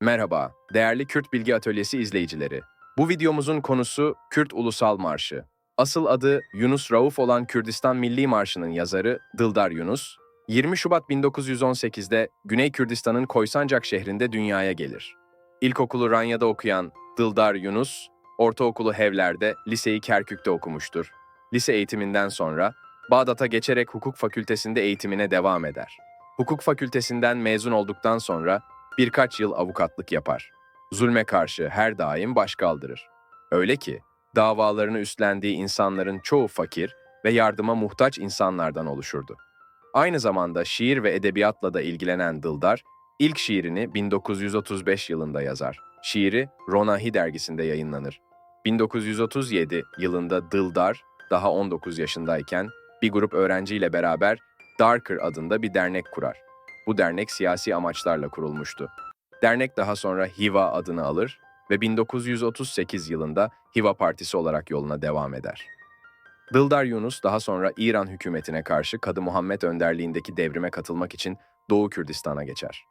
Merhaba, değerli Kürt Bilgi Atölyesi izleyicileri. Bu videomuzun konusu Kürt Ulusal Marşı. Asıl adı Yunus Rauf olan Kürdistan Milli Marşı'nın yazarı Dildar Yunus, 20 Şubat 1918'de Güney Kürdistan'ın Koysancak şehrinde dünyaya gelir. İlkokulu Ranya'da okuyan Dildar Yunus, ortaokulu Hevler'de, liseyi Kerkük'te okumuştur. Lise eğitiminden sonra Bağdat'a geçerek hukuk fakültesinde eğitimine devam eder. Hukuk fakültesinden mezun olduktan sonra birkaç yıl avukatlık yapar. Zulme karşı her daim baş kaldırır. Öyle ki davalarını üstlendiği insanların çoğu fakir ve yardıma muhtaç insanlardan oluşurdu. Aynı zamanda şiir ve edebiyatla da ilgilenen Dildar, ilk şiirini 1935 yılında yazar. Şiiri Ronahi dergisinde yayınlanır. 1937 yılında Dildar, daha 19 yaşındayken bir grup öğrenciyle beraber Darker adında bir dernek kurar. Bu dernek siyasi amaçlarla kurulmuştu. Dernek daha sonra HIVA adını alır ve 1938 yılında HIVA Partisi olarak yoluna devam eder. Dildar Yunus daha sonra İran hükümetine karşı Kadı Muhammed önderliğindeki devrime katılmak için Doğu Kürdistan'a geçer.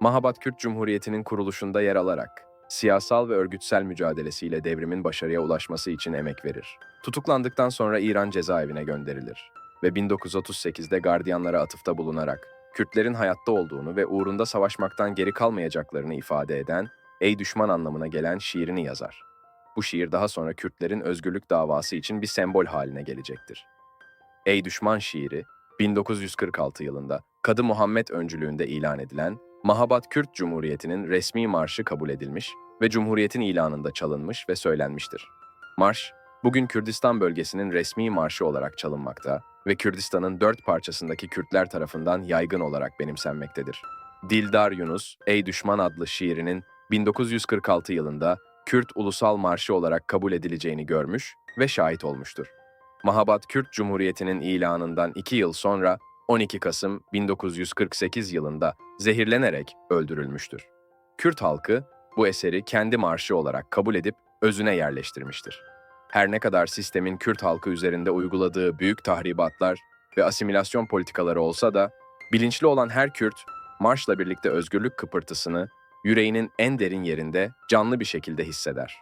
Mahabat Kürt Cumhuriyeti'nin kuruluşunda yer alarak siyasal ve örgütsel mücadelesiyle devrimin başarıya ulaşması için emek verir. Tutuklandıktan sonra İran cezaevine gönderilir ve 1938'de gardiyanlara atıfta bulunarak Kürtlerin hayatta olduğunu ve uğrunda savaşmaktan geri kalmayacaklarını ifade eden Ey düşman anlamına gelen şiirini yazar. Bu şiir daha sonra Kürtlerin özgürlük davası için bir sembol haline gelecektir. Ey düşman şiiri 1946 yılında Kadı Muhammed öncülüğünde ilan edilen Mahabat Kürt Cumhuriyeti'nin resmi marşı kabul edilmiş ve Cumhuriyet'in ilanında çalınmış ve söylenmiştir. Marş, bugün Kürdistan bölgesinin resmi marşı olarak çalınmakta ve Kürdistan'ın dört parçasındaki Kürtler tarafından yaygın olarak benimsenmektedir. Dildar Yunus, Ey Düşman adlı şiirinin 1946 yılında Kürt Ulusal Marşı olarak kabul edileceğini görmüş ve şahit olmuştur. Mahabat Kürt Cumhuriyeti'nin ilanından iki yıl sonra 12 Kasım 1948 yılında zehirlenerek öldürülmüştür. Kürt halkı bu eseri kendi marşı olarak kabul edip özüne yerleştirmiştir. Her ne kadar sistemin Kürt halkı üzerinde uyguladığı büyük tahribatlar ve asimilasyon politikaları olsa da, bilinçli olan her Kürt, marşla birlikte özgürlük kıpırtısını yüreğinin en derin yerinde canlı bir şekilde hisseder.